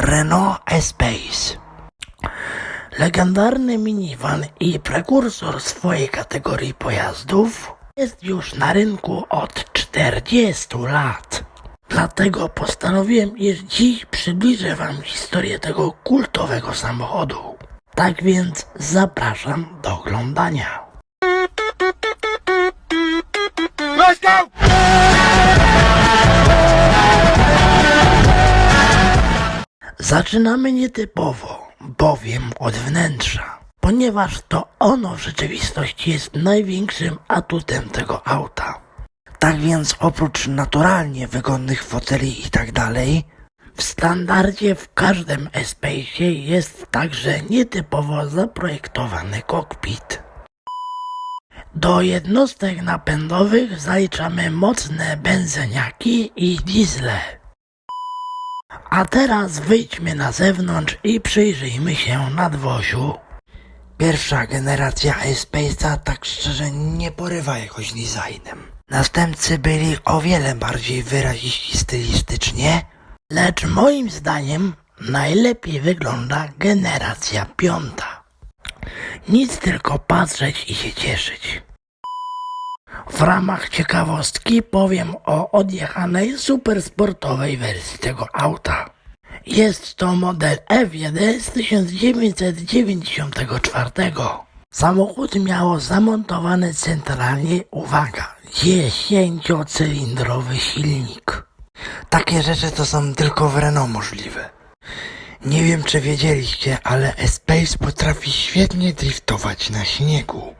Renault Espace. Legendarny minivan i prekursor swojej kategorii pojazdów jest już na rynku od 40 lat. Dlatego postanowiłem, iż dziś przybliżę Wam historię tego kultowego samochodu. Tak więc zapraszam do oglądania. Let's go! Zaczynamy nietypowo, bowiem od wnętrza, ponieważ to ono w rzeczywistości jest największym atutem tego auta. Tak więc oprócz naturalnie wygodnych foteli i tak w standardzie w każdym Espace jest także nietypowo zaprojektowany kokpit. Do jednostek napędowych zaliczamy mocne benzyniaki i diesle. A teraz wyjdźmy na zewnątrz i przyjrzyjmy się nadwoziu. Pierwsza generacja Espace'a tak szczerze nie porywa jakoś designem. Następcy byli o wiele bardziej wyraziści stylistycznie, lecz moim zdaniem najlepiej wygląda generacja piąta. Nic tylko patrzeć i się cieszyć. W ramach ciekawostki powiem o odjechanej supersportowej wersji tego auta. Jest to model F1 z 1994. Samochód miał zamontowany centralnie, uwaga, 10-cylindrowy silnik. Takie rzeczy to są tylko w Renault możliwe. Nie wiem czy wiedzieliście, ale Espace potrafi świetnie driftować na śniegu.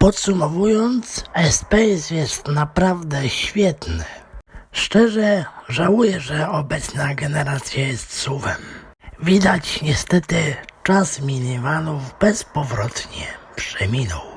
Podsumowując, Espace jest naprawdę świetny. Szczerze żałuję, że obecna generacja jest suwem. Widać niestety czas minivanów bezpowrotnie przeminął.